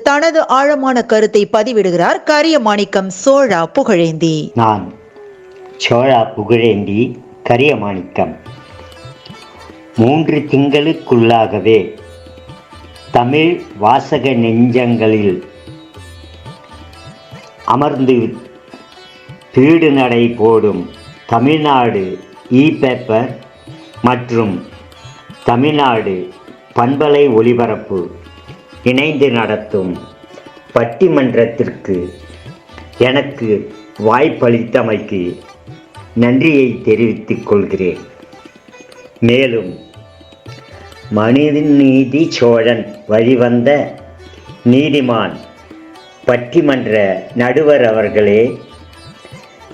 தனது ஆழமான கருத்தை பதிவிடுகிறார் கரியமாணிக்கம் சோழா புகழேந்தி. நான் சோழா புகழேந்தி கரியமாணிக்கம். மூன்று திங்களுக்குள்ளாகவே தமிழ் வாசக நெஞ்சங்களில் அமர்ந்து பீடு நடை போடும் தமிழ்நாடு இ பேப்பர் மற்றும் தமிழ்நாடு பண்பலை ஒலிபரப்பு இணைந்து நடத்தும் பட்டிமன்றத்திற்கு எனக்கு வாய்ப்பளித்தமைக்கு நன்றியை தெரிவித்துக் கொள்கிறேன். மேலும் மனிதநீதி சோழன் வழிவந்த நீதிமான் பட்டிமன்ற நடுவர் அவர்களே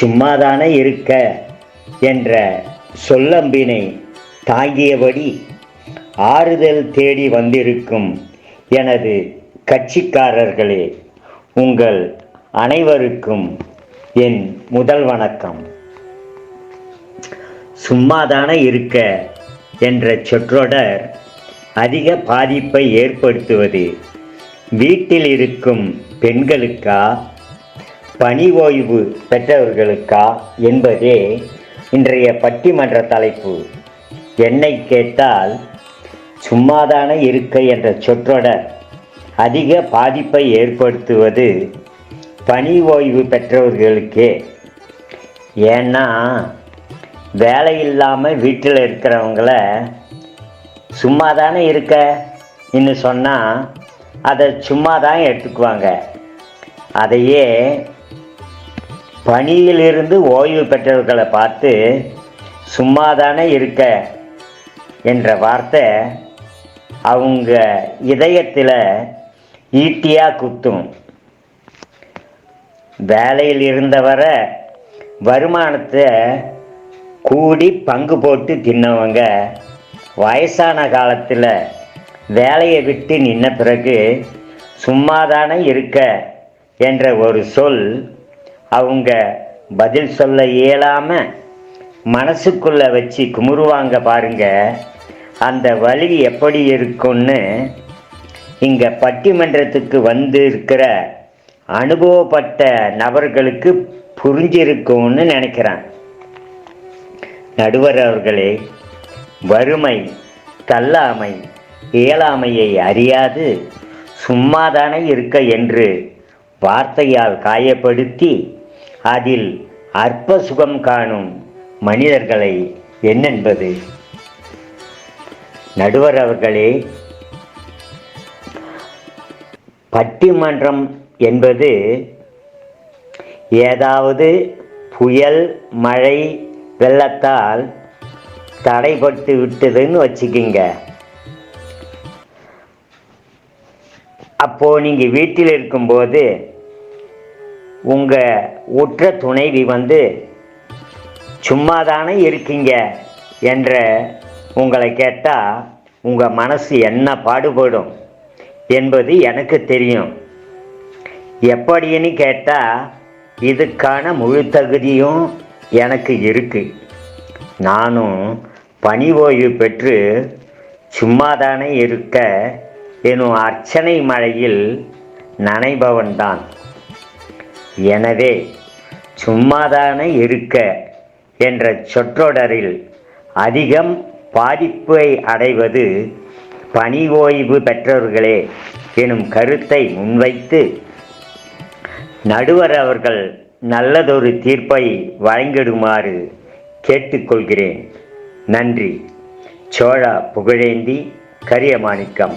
சும்மாதானே இருக்க என்ற சொல்லம்பினை தாங்கியபடி ஆறுதல் தேடி வந்திருக்கும் எனது கட்சிக்காரர்களே உங்கள் அனைவருக்கும் என் முதல் வணக்கம். சும்மாதானே இருக்க என்ற சொற்றொடர் அதிக பாதிப்பை ஏற்படுத்துவது வீட்டில் இருக்கும் பெண்களுக்கா பணி ஓய்வு பெற்றவர்களுக்கா என்பதே இன்றைய பட்டிமன்ற தலைப்பு. என்னை கேட்டால் சும்மாதான இருக்க என்ற சொற்றொடர் அதிக பாதிப்பை ஏற்படுத்துவது பணி ஓய்வு பெற்றவர்களுக்கே. ஏன்னா வேலை இல்லாமல் வீட்டில் இருக்கிறவங்கள சும்மா தானே இருக்க? இன்னும் சொன்னால் அதை சும்மா தான் எடுத்துக்குவாங்க அதையே பணியிலிருந்து ஓய்வு பெற்றவர்களை பார்த்து சும்மா தானே இருக்க என்ற வார்த்தை அவங்க இதயத்தில் ஈட்டியாக குத்தும். வேலையில் இருந்தவரை வருமானத்தை கூடி பங்கு போட்டு தின்னவங்க வயசான காலத்தில் வேலையை விட்டு நின்ன பிறகு சும்மாதானே இருக்க என்ற ஒரு சொல் அவங்க பதில் சொல்ல இயலாமல் மனசுக்குள்ளே வச்சு குமுறுவாங்க பாருங்கள் அந்த வழி எப்படி இருக்கும்னு இங்கே பட்டிமன்றத்துக்கு வந்து இருக்கிற அனுபவப்பட்ட நபர்களுக்கு புரிஞ்சிருக்கும்னு நினைக்கிறேன். நடுவர் அவர்களே வறுமை தள்ளாமை இயலாமையை அறியாது சும்மாதானே இருக்க என்று வார்த்தையால் காயப்படுத்தி அதில் அற்ப சுகம் காணும் மனிதர்களை என்னென்பது? நடுவர் அவர்களே பட்டிமன்றம் என்பது ஏதாவது புயல் மழை வெள்ளத்தால் தடைப்பட்டு விட்டதுன்னு வச்சுக்கிங்க. அப்போ நீங்கள் வீட்டில் இருக்கும்போது உங்கள் உற்ற துணைவி வந்து சும்மாதானே இருக்கீங்க என்ற உங்களை கேட்டால் உங்கள் மனசு என்ன பாடுபடும் என்பது எனக்கு தெரியும். எப்படின்னு கேட்டால் இதுக்கான முழு தகுதியும் எனக்கு இருக்கு. நானும் பணி ஓய்வு பெற்று சும்மாதானே இருக்க எனும் அர்ச்சனை மழையில் நனைபவன்தான். எனவே சும்மாதானே இருக்க என்ற சொற்றொடரில் அதிகம் பாதிப்பை அடைவது பணி ஓய்வு பெற்றவர்களே எனும் கருத்தை முன்வைத்து நடுவர் அவர்கள் நல்லதொரு தீர்ப்பை வழங்கிடுமாறு கேட்டுக்கொள்கிறேன். நன்றி. சோழா புகழேந்தி கரியமாணிக்கம்